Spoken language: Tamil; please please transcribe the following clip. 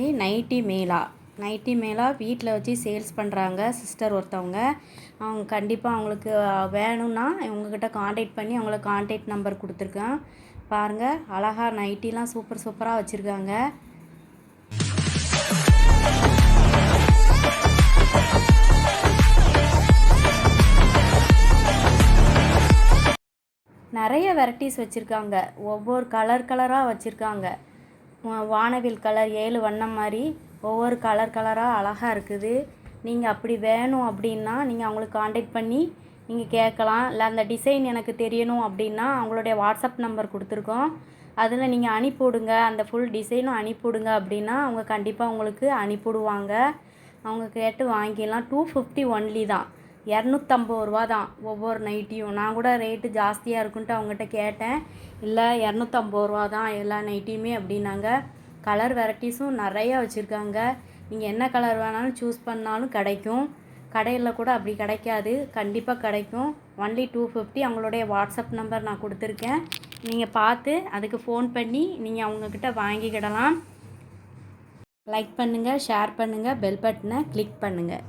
ஏ நைட்டி மேலா. நைட்டி மேலா வீட்டில் வச்சு சேல்ஸ் பண்ணுறாங்க சிஸ்டர் ஒருத்தவங்க. அவங்க கண்டிப்பாக அவங்களுக்கு வேணும்னா இவங்கக்கிட்ட காண்டாக்ட் பண்ணி அவங்கள காண்டாக்ட் நம்பர் கொடுத்துருக்கேன். பாருங்கள் அழகா நைட்டிலாம் சூப்பர் சூப்பராக வச்சுருக்காங்க. நிறைய வெரைட்டிஸ் வச்சுருக்காங்க. ஒவ்வொரு கலர் கலராக வச்சுருக்காங்க. வானவில் கலர் ஏழு வண்ணம் மாதிரி ஒவ்வொரு கலர் கலராக அழகாக இருக்குது. நீங்கள் அப்படி வேணும் அப்படின்னா நீங்கள் அவங்களுக்கு காண்டாக்ட் பண்ணி நீங்கள் கேட்கலாம். இல்லை அந்த டிசைன் எனக்கு தெரியணும் அப்படின்னா அவங்களுடைய வாட்ஸ்அப் நம்பர் கொடுத்துருக்கோம். அதில் நீங்கள் அனுப்பிவிடுங்க. அந்த ஃபுல் டிசைனும் அனுப்பிவிடுங்க அப்படின்னா அவங்க கண்டிப்பாக உங்களுக்கு அனுப்பிவிடுவாங்க. அவங்க கேட்டு வாங்கிடலாம். டூ ஃபிஃப்டி ஒன்லி தான். இரநூத்தம்பது ரூபா தான் ஒவ்வொரு நைட்டியும். நான் கூட ரேட்டு ஜாஸ்தியாக இருக்குன்ட்டு அவங்ககிட்ட கேட்டேன். இல்லை இரநூத்தம்பது ரூபா தான் எல்லா நைட்டியுமே அப்படின்னாங்க. கலர் வெரைட்டிஸும் நிறையா வச்சுருக்காங்க. நீங்கள் என்ன கலர் வேணாலும் சூஸ் பண்ணாலும் கிடைக்கும். கடையில் கூட அப்படி கிடைக்காது. கண்டிப்பாக கிடைக்கும். ஒன்லி டூ ஃபிஃப்டி அவங்களுடைய வாட்ஸ்அப் நம்பர் நான் கொடுத்துருக்கேன். நீங்கள் பார்த்து அதுக்கு ஃபோன் பண்ணி நீங்கள் அவங்கக்கிட்ட வாங்கிக்கிடலாம். லைக் பண்ணுங்கள் ஷேர் பண்ணுங்கள் பெல் பட்டனை கிளிக் பண்ணுங்கள்